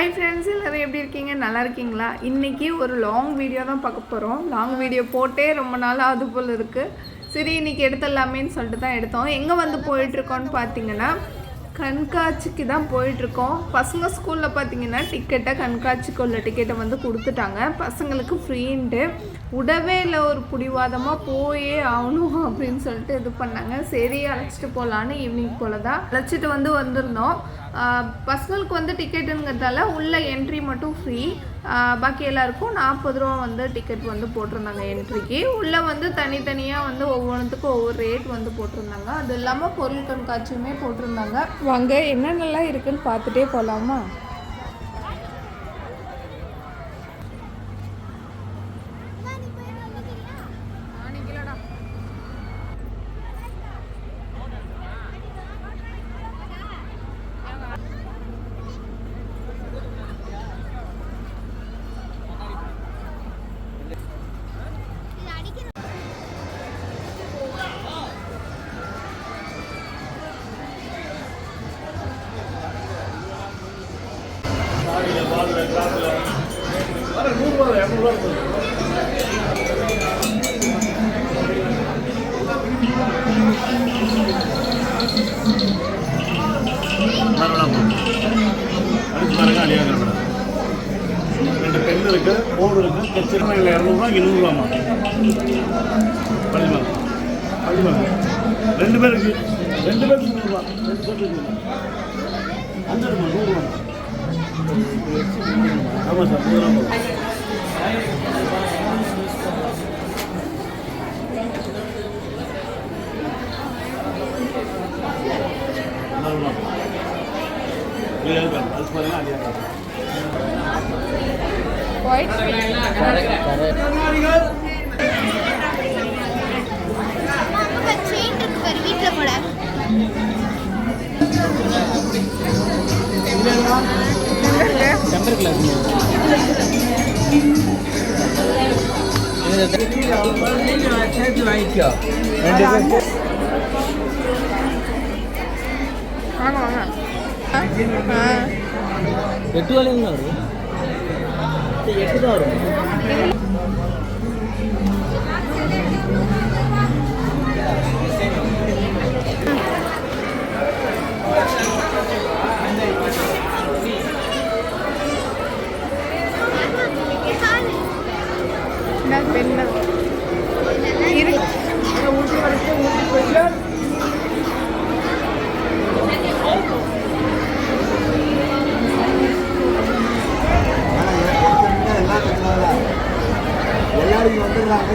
Hi friends எல்லோரும் எப்படி இருக்கீங்க? நல்லா இருக்கீங்களா? இன்றைக்கி ஒரு லாங் வீடியோ தான் பார்க்க போகிறோம் லாங் வீடியோ போட்டே ரொம்ப நாள் அது போல் இருக்குது சரி இன்றைக்கி எடுத்துடலாமேன்னு சொல்லிட்டு தான் எடுத்தோம். எங்கே வந்து போயிட்டுருக்கோன்னு பார்த்தீங்கன்னா கண்காட்சிக்கு தான் போயிட்டுருக்கோம். பசங்க ஸ்கூலில் பார்த்தீங்கன்னா டிக்கெட்டை கண்காட்சிக்கு உள்ள டிக்கெட்டை வந்து கொடுத்துட்டாங்க. பசங்களுக்கு ஃப்ரீன்ட்டு உடவே இல்லை ஒரு பிடிவாதமாக போயே ஆகணும் அப்படின்னு சொல்லிட்டு இது பண்ணாங்க. சரி அழைச்சிட்டு போகலான்னு ஈவினிங் போல் தான் அழைச்சிட்டு வந்து வந்திருந்தோம். பர்சனலுக்கு பசங்களுக்கு வந்து டிக்கெட்டுங்கிறதால உள்ள என்ட்ரி மட்டும் ஃப்ரீ பாக்கி எல்லாருக்கும் நாற்பது ரூபா வந்து டிக்கெட் வந்து போட்டிருந்தாங்க என்ட்ரிக்கு உள்ளே வந்து தனித்தனியாக வந்து ஒவ்வொன்றுத்துக்கும் ஒவ்வொரு ரேட் வந்து போட்டிருந்தாங்க. அது இல்லாமல் பொருள் கண்காட்சியுமே போட்டிருந்தாங்க. வாங்க என்னென்னலாம் இருக்குதுன்னு பார்த்துட்டே போகலாமா அடுத்து பாருங்க அழியாக மேடம் ரெண்டு பென் இருக்கு போர்டு இருக்கு கச்சிரமா இல்லை இரநூறுவா இருநூறுவாமா பதிமா பதிமா ரெண்டு பேருக்கு ரெண்டு பேருக்கு நூறுரூவா ரெண்டு பேருக்கு அஞ்சு நூறுரூவா ஆமாம் சார் நூறுரூவா போதும். வாங்க வாங்க ஆ எட்டு வந்துடுறாங்க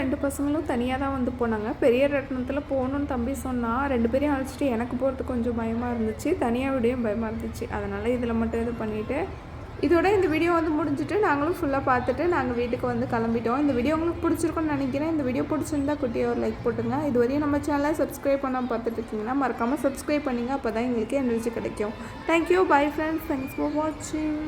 ரெண்டு பசங்களும் தனியாக தான் வந்து போனாங்க. பெரிய ரத்னத்தில் போகணுன்னு தம்பி சொன்னால் ரெண்டு பேரையும் அழைச்சிட்டு எனக்கு போகிறதுக்கு கொஞ்சம் பயமாக இருந்துச்சு. தனியாக விடையும் பயமாக இருந்துச்சு. அதனால் இதில் மட்டும் இது பண்ணிவிட்டு இதோட இந்த வீடியோ வந்து முடிஞ்சுட்டு நாங்களும் ஃபுல்லாக பார்த்துட்டு நாங்கள் வீட்டுக்கு வந்து கிளம்பிட்டோம். இந்த வீடியோ உங்களுக்கு பிடிச்சிருக்குன்னு நினைக்கிறேன். இந்த வீடியோ பிடிச்சிருந்தா குட்டியாக ஒரு லைக் போட்டுங்க. இது வரையும் நம்ம சேனலை சப்ஸ்கிரைப் பண்ணாமல் பார்த்துட்டு இருக்கீங்கன்னா மறக்காமல் சப்ஸ்கிரைப் பண்ணிங்க. அப்போ தான் எங்களுக்கு எனர்ஜி கிடைக்கும். Thank you bye friends thanks for வாட்சிங்